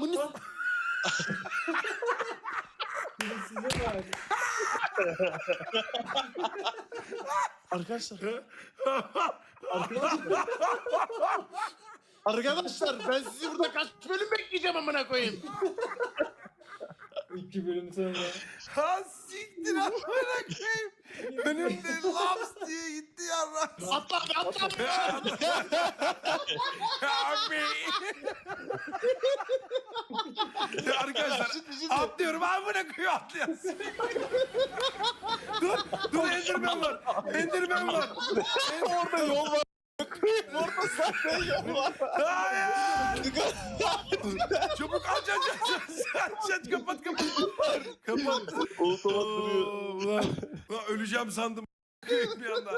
Bunu Size bak. Arkadaşlar. Arkadaşlar. Arkadaşlar ben sizi burada kaç bölüm bekleyeceğim amına koyayım. İki bölüm sonra. Ha siktir amına koyayım. Önümde laps diye gitti ya laps. Atla abi atla abi. Abi. Arkadaşlar atlıyorum amına koyayım atlayasın. dur dur Enderman var. Enderman var. Orada yol var. Orada zaten yol var. Hayır. Çabuk aç aç aç aç aç aç kapat kapat. Kapat. Otomat duruyor. Ulan, ulan öleceğim sandım bir anda.